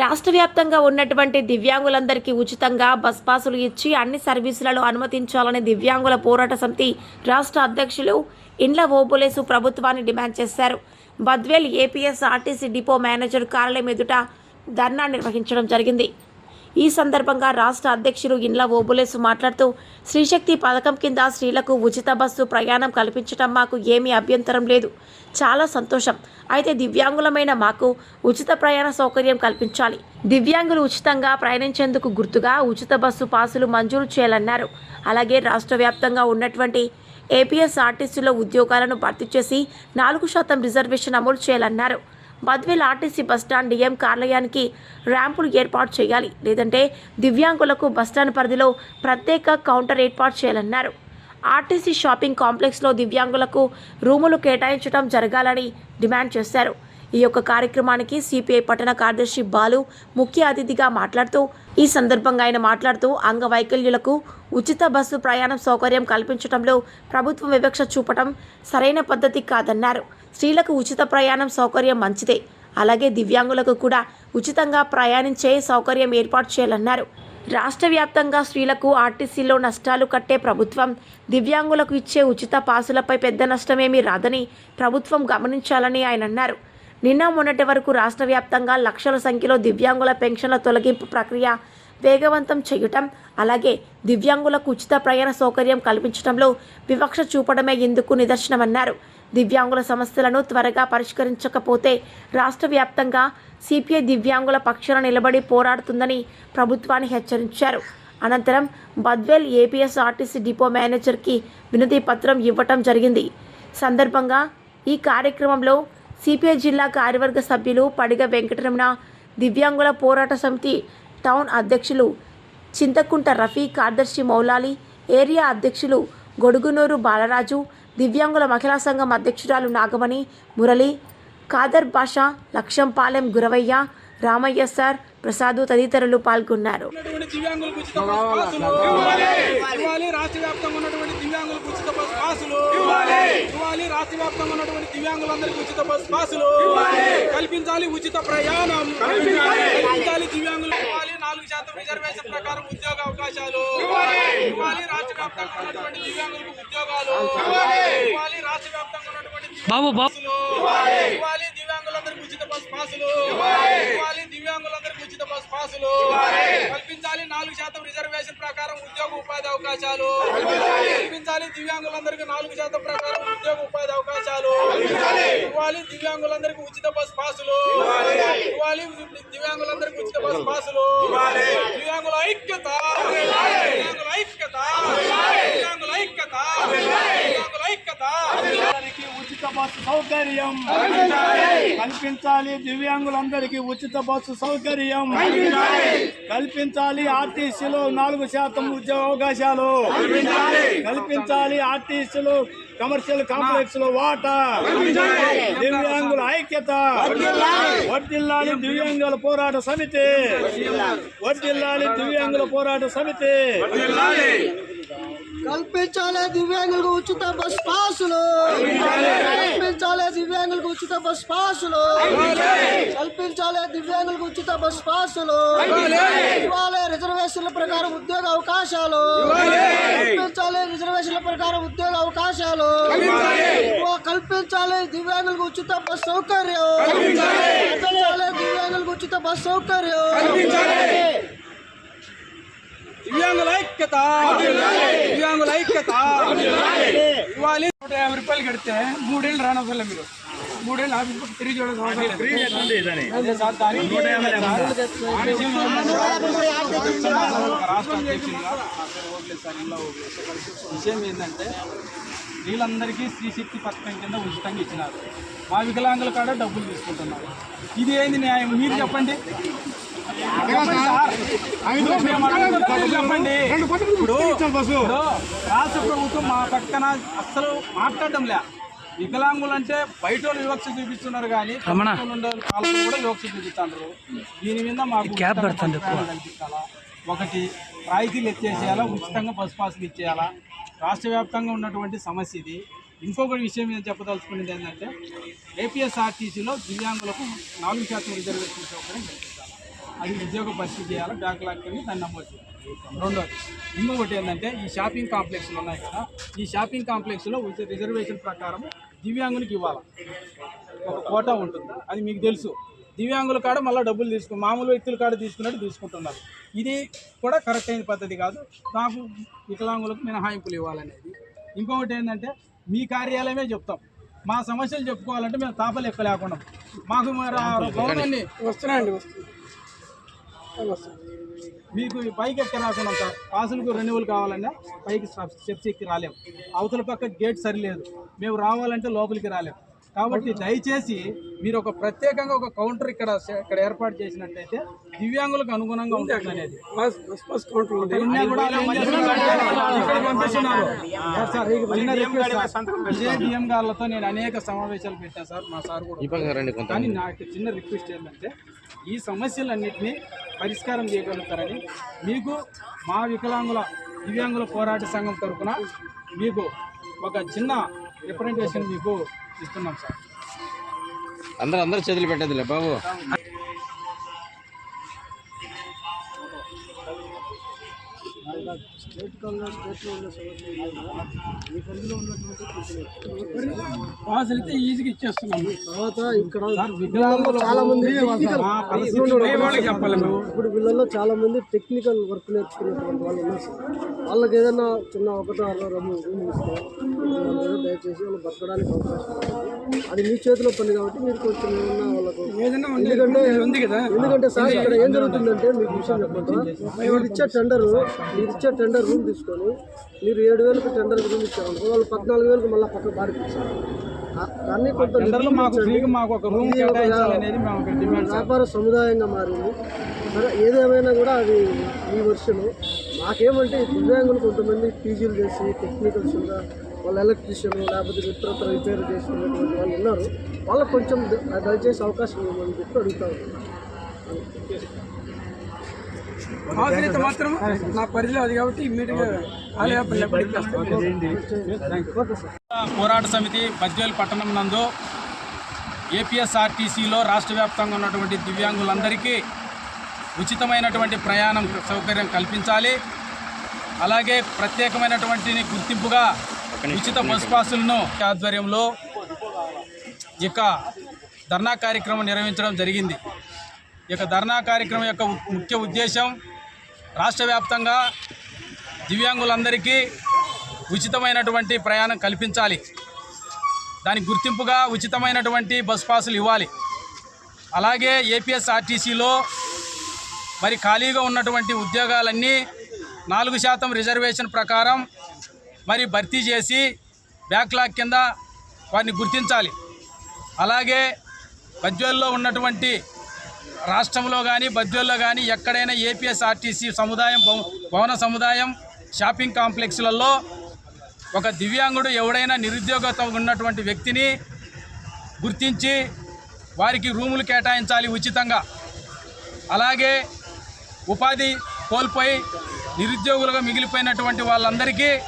రాష్ట్ర వ్యాప్తంగా ఉన్నటువంటి దివ్యాంగులందరికీ ఉచితంగా బస్ పాసులు ఇచ్చి అన్ని సర్వీసులలో అనుమతించాలని దివ్యాంగుల పోరాట సమితి రాష్ట్ర అధ్యక్షులు ఇండ్ల ఓబులేసు ప్రభుత్వాన్ని డిమాండ్ చేశారు. Badvel APS RTC depot manager కార్యాలయం ఎదుట ధర్నా నిర్వహించడం జరిగింది. ఈ సందర్భంగా రాష్ట్ర అధ్యక్షులు ఇండ్ల ఓబులేసు మాట్లాడుతూ శ్రీశక్తి పథకం కింద స్త్రీలకు ఉచిత బస్సు ప్రయాణం కల్పించడం మాకు ఏమీ అభ్యంతరం లేదు. చాలా సంతోషం. అయితే దివ్యాంగులమైన మాకు ఉచిత ప్రయాణ సౌకర్యం కల్పించాలి. దివ్యాంగులు ఉచితంగా ప్రయాణించేందుకు గుర్తుగా ఉచిత బస్సు పాసులు మంజూరు చేయాలన్నారు. అలాగే రాష్ట్ర వ్యాప్తంగా ఉన్నటువంటి ఏపీఎస్ ఆర్టీసీలో ఉద్యోగాలను భర్తీ చేసి నాలుగు శాతం రిజర్వేషన్ అమలు చేయాలన్నారు. బద్వేల్ ఆర్టీసీ బస్టాండ్ డిఎం కార్యాలయానికి ర్యాంపులు ఏర్పాటు చేయాలి. లేదంటే దివ్యాంగులకు బస్టాండ్ పరిధిలో ప్రత్యేక కౌంటర్ ఏర్పాటు చేయాలన్నారు. ఆర్టీసీ షాపింగ్ కాంప్లెక్స్లో దివ్యాంగులకు రూములు కేటాయించడం జరగాలని డిమాండ్ చేశారు. ఈ యొక్క కార్యక్రమానికి సిపిఐ పట్టణ కార్యదర్శి బాలు ముఖ్య అతిథిగా మాట్లాడుతూ ఈ సందర్భంగా ఆయన మాట్లాడుతూ అంగవైకల్యులకు ఉచిత బస్సు ప్రయాణం సౌకర్యం కల్పించడంలో ప్రభుత్వం వివక్ష చూపటం సరైన పద్ధతి కాదన్నారు. స్త్రీలకు ఉచిత ప్రయాణం సౌకర్యం మంచిదే. అలాగే దివ్యాంగులకు కూడా ఉచితంగా ప్రయాణించే సౌకర్యం ఏర్పాటు చేయాలన్నారు. రాష్ట్ర వ్యాప్తంగా స్త్రీలకు ఆర్టీసీలో నష్టాలు కట్టే ప్రభుత్వం దివ్యాంగులకు ఇచ్చే ఉచిత పాసులపై పెద్ద నష్టమేమీ రాదని ప్రభుత్వం గమనించాలని ఆయన అన్నారు. నిన్న మొన్నటి వరకు రాష్ట్ర వ్యాప్తంగా లక్షల సంఖ్యలో దివ్యాంగుల పెన్షన్ల తొలగింపు ప్రక్రియ వేగవంతం చేయటం అలాగే దివ్యాంగులకు ఉచిత ప్రయాణ సౌకర్యం కల్పించడంలో వివక్ష చూపడమే ఇందుకు నిదర్శనమన్నారు. దివ్యాంగుల సమస్యలను త్వరగా పరిష్కరించకపోతే రాష్ట్ర వ్యాప్తంగా సిపిఐ దివ్యాంగుల పక్షాన నిలబడి పోరాడుతుందని ప్రభుత్వాన్ని హెచ్చరించారు. అనంతరం బద్వేల్ ఏపీఎస్ ఆర్టీసీ డిపో మేనేజర్కి వినతి పత్రం ఇవ్వటం జరిగింది. సందర్భంగా ఈ కార్యక్రమంలో సిపిఐ జిల్లా కార్యవర్గ సభ్యులు పడిగ వెంకటరమణ దివ్యాంగుల పోరాట సమితి టౌన్ అధ్యక్షులు చింతకుంట రఫీ కార్యదర్శి మౌలాలి ఏరియా అధ్యక్షులు గొడుగునూరు బాలరాజు దివ్యాంగుల మహిళా సంఘం అధ్యక్షురాలు నాగమణి మురళి ఖాదర్ బాషా లక్షంపాలెం గురవయ్య రామయ్య సార్ ప్రసాదు తదితరులు పాల్గొన్నారు. రాష్ట్ర వ్యాప్తంగా ఉన్నటువంటి ఉచిత బస్ పాసులు. ఇవ్వాలి. రాష్ట్ర వ్యాప్తంగా ఉన్నటువంటి దివ్యాంగులందరికీ ఉచిత బస్ పాసులు. కల్పించాలి ఉచిత ప్రయాణం. కల్పించాలి. దివ్యాంగులు. ఇవ్వాలి. నాలుగు శాతం రిజర్వేషన్ ప్రకారం ఉద్యోగ అవకాశాలు. ఇవ్వాలి. రాష్ట్ర వ్యాప్తంగా ఉన్నటువంటి దివ్యాంగులకు ఉద్యోగాలు. ఇవ్వాలి. రాష్ట్ర వ్యాప్తంగా ఉన్నటువంటి బాబు బాసులు ఇవ్వాలి. దివ్యాంగులందరికీ ఉచిత బస్ పాసులు. ఇవ్వాలి. దివ్యాంగులందరికీ ఉచిత బస్ పాసులు. కల్పించాలి నాలుగు శాతం రిజర్వేషన్ ప్రకారం ఉద్యోగ ఉపాధి అవకాశాలు. కల్పించాలి. దివ్యాంగులందరికీ నాలుగు శాతం ప్రకారం ఉద్యోగ ఉపాధి అవకాశాలు. ఇవ్వాలి దివ్యాంగులందరికీ ఉచిత బస్ పాసులు. ఇవ్వాలి. దివ్యాంగులందరికీ ఉచిత బస్ పాసులు. దివ్యాంగుల ఐక్యత. దివ్యాంగుల ఐక్యత. దివ్యాంగుల ఐక్యత. దివ్యాంగుల ఐక్యత. ఉచిత బస్సు సౌకర్యం. కల్పించాలి. దివ్యాంగులందరికీ ఉచిత బస్సు సౌకర్యం. కల్పించాలి. ఆర్టీసీలో నాలుగు శాతం ఉద్యోగ అవకాశాలు. కల్పించాలి. ఆర్టీసీలో కమర్షియల్ కాంప్లెక్స్లో వాటా దివ్యాంగుల ఐక్యత. వడ్డిల్లాలి దివ్యాంగుల పోరాట సమితి. వడ్డిల్లాలి. దివ్యాంగుల పోరాట సమితి. కల్పించాలి దివ్యాంగులకు ఉచిత బస్ పాసులు కల్పించాలి దివ్యాంగులకు ఉచిత బస్ పాసులు కల్పించాలి దివ్యాంగులకు ఉచిత బస్ పాసులు ఇవ్వాలి రిజర్వేషన్ల ప్రకారం ఉద్యోగ అవకాశాలు కల్పించాలి రిజర్వేషన్ల ప్రకారం ఉద్యోగ అవకాశాలు ఇవ్వ- కల్పించాలి దివ్యాంగులకు ఉచిత బస్ సౌకర్యం కల్పించాలి దివ్యాంగులకు ఉచిత బస్ సౌకర్యం దివ్యాంగుల ఐక్యత దివ్యాంగుల ఐక్యత ఇవ్వాలి నూట యాభై రూపాయలు కడితే మూడేళ్ళు రానవసరం మీరు మూడేళ్ళు ఆఫీస్ పక్క తిరిగి రాష్ట్ర విషయం ఏంటంటే వీళ్ళందరికీ స్త్రీశక్తి పథకం కింద ఉచితంగా ఇచ్చినారు మా వికలాంగుల కాడ డబ్బులు తీసుకుంటున్నారు ఇది ఏంది న్యాయం మీరు చెప్పండి చెప్పండి ఇప్పుడు రాష్ట్ర ప్రభుత్వం మా పక్కన అస్సలు మాట్లాడడం లే వికలాంగులు అంటే బయట వాళ్ళు వివక్ష చూపిస్తున్నారు కానీ కూడా వివక్ష చూపిస్తున్నారు దీని మీద మాకు గ్యాప్ పెడతాను ఒకటి రాయితీలు ఎత్తేసేయాలా ఉచితంగా బస్ పాసులు ఇచ్చేయాలా రాష్ట్ర వ్యాప్తంగా ఉన్నటువంటి సమస్య ఇది ఇంకొక విషయం ఏం చెప్పదలుచుకునేది ఏంటంటే ఏపీఎస్ఆర్టీసీలో దివ్యాంగులకు నాలుగు శాతం రిజర్వేషన్ సౌకర్యం అది ఉద్యోగ పరిస్థితి చేయాలి బ్యాక్లాగ్ కింద దాన్ని నమోదు చేయాలి రెండోది ఇంకొకటి ఏంటంటే ఈ షాపింగ్ కాంప్లెక్స్లు ఉన్నాయి కదా ఈ షాపింగ్ కాంప్లెక్స్లో ఉచిత రిజర్వేషన్ ప్రకారం దివ్యాంగునికి ఇవ్వాలి. ఒక కోటా ఉంటుంది అది మీకు తెలుసు. దివ్యాంగుల కాడ మళ్ళీ డబ్బులు తీసుకు మామూలు వ్యక్తుల కాడ తీసుకున్నట్టు తీసుకుంటున్నారు. ఇది కూడా కరెక్ట్ అయిన పద్ధతి కాదు. నాకు వికలాంగులకు మినహాయింపులు ఇవ్వాలనేది. ఇంకొకటి ఏంటంటే మీ కార్యాలయమే చెప్తాం. మా సమస్యలు చెప్పుకోవాలంటే మేము తాపలు ఎక్కలేకుండా మాకు మరి ఆ భవనాన్ని వస్తున్నాయండి మీకు ఈ పైకి ఎక్క రాకుండా సార్ పాసులకు రెన్యువల్ కావాలన్నా పైకి స్టెప్స్ ఎక్కి రాలేము. అవతల పక్క గేట్ సరిలేదు. మేము రావాలంటే లోపలికి రాలేము. కాబట్టి దయచేసి మీరు ఒక ప్రత్యేకంగా ఒక కౌంటర్ ఇక్కడ ఇక్కడ ఏర్పాటు చేసినట్టయితే దివ్యాంగులకు అనుగుణంగా ఉంటుంది అనేది. డిఎం గారులతో నేను అనేక సమావేశాలు పెట్టాను సార్. మా సార్ కూడా కానీ నాకు చిన్న రిక్వెస్ట్ ఏంటంటే ఈ సమస్యలన్నింటినీ పరిష్కారం చేయగలుగుతారని మీకు మా వికలాంగుల దివ్యాంగుల పోరాట సంఘం తరఫున మీకు ఒక చిన్న రిప్రజెంటేషన్ మీకు ఇస్తున్నాం సార్. అందరూ అందరూ చేతులు పెట్టేదిలే బాబు. పాస్ అయితే ఈజీగా ఇచ్చేస్తున్నాము తర్వాత ఇక్కడ చాలా మంది ఇప్పుడు వీళ్ళల్లో చాలా మంది టెక్నికల్ వర్క్ నేర్చుకునేటువంటి వాళ్ళు ఉన్నారు. వాళ్ళకి ఏదైనా చిన్న ఒకటో అరవై రూమ్ దయచేసి వాళ్ళు బతకడానికి అవకాశం. అది మీ చేతిలో పని కాబట్టి మీరు కొంచెం ఏమన్నా వాళ్ళకు ఎందుకంటే ఎందుకంటే సార్ ఇక్కడ ఏం జరుగుతుందంటే మీకు విషయం చెప్పండి మీరు ఇచ్చే టెండర్ మీరు ఇచ్చే టెండర్ రూమ్ తీసుకొని మీరు ఏడు వేలకు టెండర్ రూమ్ ఇచ్చారు వాళ్ళు పద్నాలుగు వేలకు మళ్ళీ పక్క కొంత సార్. వ్యాపార సముదాయంగా మారింది. సరే ఏదేమైనా కూడా అది ఈ వర్షన్ మాకేమంటే దివ్యాంగులు కొంతమంది పీజీలు చేసి టెక్నికల్స్ ఉన్న వాళ్ళు ఎలక్ట్రీషియన్ లేకపోతే ఇతరత్ర రిపేర్ చేసుకునేటువంటి వాళ్ళు ఉన్నారు. వాళ్ళకి కొంచెం దయచేసి అవకాశం ఇవ్వమని చెప్పి అడుగుతారు అయితే మాత్రం నా పరిధిలో అది కాబట్టి పోరాట సమితి బద్వేలు పట్టణం నందు ఏపీఎస్ఆర్టీసీలో రాష్ట్ర వ్యాప్తంగా ఉన్నటువంటి దివ్యాంగులందరికీ ఉచితమైనటువంటి ప్రయాణం సౌకర్యం కల్పించాలి. అలాగే ప్రత్యేకమైనటువంటి గుర్తింపుగా ఉచిత బస్ పాసులను ఆధ్వర్యంలో యొక్క ధర్నా కార్యక్రమం నిర్వహించడం జరిగింది. యొక్క ధర్నా కార్యక్రమం యొక్క ముఖ్య ఉద్దేశం రాష్ట్ర వ్యాప్తంగా దివ్యాంగులందరికీ ఉచితమైనటువంటి ప్రయాణం కల్పించాలి. దానికి గుర్తింపుగా ఉచితమైనటువంటి బస్ పాసులు ఇవ్వాలి. అలాగే ఏపీఎస్ఆర్టీసీలో మరి ఖాళీగా ఉన్నటువంటి ఉద్యోగాలన్నీ నాలుగు శాతం రిజర్వేషన్ ప్రకారం మరి భర్తీ చేసి బ్యాక్లాగ్ కింద వారిని గుర్తించాలి. అలాగే బద్వేల్లో ఉన్నటువంటి రాష్ట్రంలో కానీ బద్వేల్లో కానీ ఎక్కడైనా ఏపీఎస్ఆర్టీసీ సముదాయం భవ- భవన సముదాయం షాపింగ్ కాంప్లెక్స్లలో ఒక దివ్యాంగుడు ఎవడైనా నిరుద్యోగత ఉన్నటువంటి వ్యక్తిని గుర్తించి వారికి రూములు కేటాయించాలి ఉచితంగా. అలాగే ఉపాధి కోల్పోయి నిరుద్యోగులుగా మిగిలిపోయినటువంటి వాళ్ళందరికీ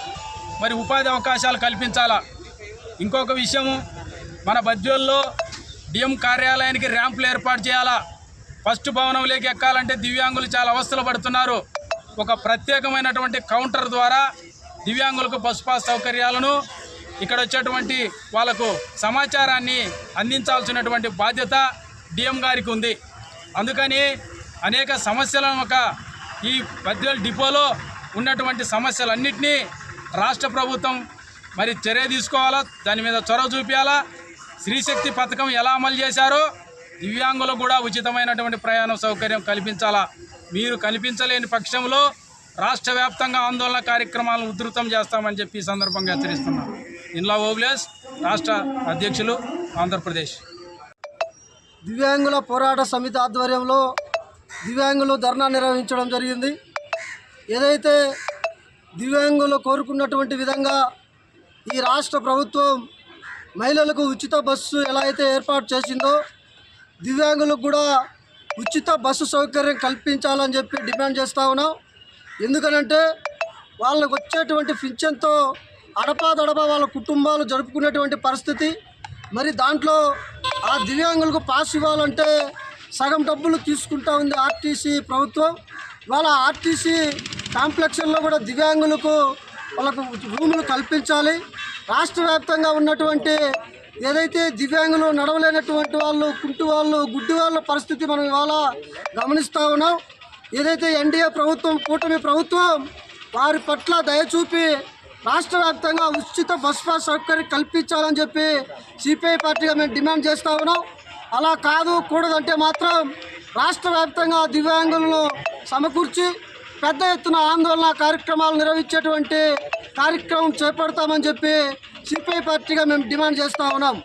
మరి ఉపాధి అవకాశాలు కల్పించాలా? ఇంకొక విషయము మన బద్యోల్లో డిఎం కార్యాలయానికి ర్యాంపులు ఏర్పాటు చేయాలా? ఫస్ట్ భవనంలోకి ఎక్కాలంటే దివ్యాంగులు చాలా అవస్థలు పడుతున్నారు. ఒక ప్రత్యేకమైనటువంటి కౌంటర్ ద్వారా దివ్యాంగులకు బస్ పాస్ సౌకర్యాలను ఇక్కడ వచ్చేటువంటి వాళ్ళకు సమాచారాన్ని అందించాల్సినటువంటి బాధ్యత డిఎం గారికి ఉంది. అందుకని అనేక సమస్యలను ఒక ఈ బద్వేల్ డిపోలో ఉన్నటువంటి సమస్యలన్నింటినీ రాష్ట్ర ప్రభుత్వం మరి చర్య తీసుకోవాలా? దాని మీద చొరవ చూపించాలా స్త్రీశక్తి పథకం ఎలా అమలు చేశారో దివ్యాంగులకు కూడా ఉచితమైనటువంటి ప్రయాణ సౌకర్యం కల్పించాలా? మీరు కల్పించలేని పక్షంలో రాష్ట్ర వ్యాప్తంగా ఆందోళన కార్యక్రమాలను ఉధృతం చేస్తామని చెప్పి ఈ సందర్భంగా హెచ్చరిస్తున్నాం. ఇన్లా ఓబ్లేస్ రాష్ట్ర అధ్యక్షులు ఆంధ్రప్రదేశ్. దివ్యాంగుల పోరాట సమితి ఆధ్వర్యంలో దివ్యాంగులు ధర్నా నిర్వహించడం జరిగింది. ఏదైతే దివ్యాంగులు కోరుకున్నటువంటి విధంగా ఈ రాష్ట్ర ప్రభుత్వం మహిళలకు ఉచిత బస్సు ఎలా అయితే ఏర్పాటు చేసిందో దివ్యాంగులకు కూడా ఉచిత బస్సు సౌకర్యం కల్పించాలని చెప్పి డిమాండ్ చేస్తా ఉన్నాం. ఎందుకనంటే వాళ్ళకు వచ్చేటువంటి పింఛన్తో అడపాదడపా వాళ్ళ కుటుంబాలు జరుపుకునేటువంటి పరిస్థితి. మరి దాంట్లో ఆ దివ్యాంగులకు పాస్ ఇవ్వాలంటే సగం డబ్బులు తీసుకుంటా ఉంది ఆర్టీసీ ప్రభుత్వం. వాళ్ళ ఆర్టీసీ కాంప్లెక్స్లో కూడా దివ్యాంగులకు వాళ్ళకు రూములు కల్పించాలి. రాష్ట్ర వ్యాప్తంగా ఉన్నటువంటి ఏదైతే దివ్యాంగులు నడవలేనటువంటి వాళ్ళు కుంటు వాళ్ళు గుడ్డి వాళ్ళ పరిస్థితి మనం ఇవాళ గమనిస్తూ ఉన్నాం. ఏదైతే ఎన్డీఏ ప్రభుత్వం కూటమి ప్రభుత్వం వారి పట్ల దయచూపి రాష్ట్ర వ్యాప్తంగా ఉచిత బస్ పాస్ సౌకర్యం కల్పించాలని చెప్పి సిపిఐ పార్టీగా మేము డిమాండ్ చేస్తూ ఉన్నాం. అలా కాదు కూడదంటే మాత్రం రాష్ట్ర వ్యాప్తంగా దివ్యాంగులను సమకూర్చి పెద్ద ఎత్తున ఆందోళన కార్యక్రమాలు నిర్వహించేటువంటి కార్యక్రమం చేపడతామని చెప్పి సిపిఐ పార్టీగా మేము డిమాండ్ చేస్తూ ఉన్నాం.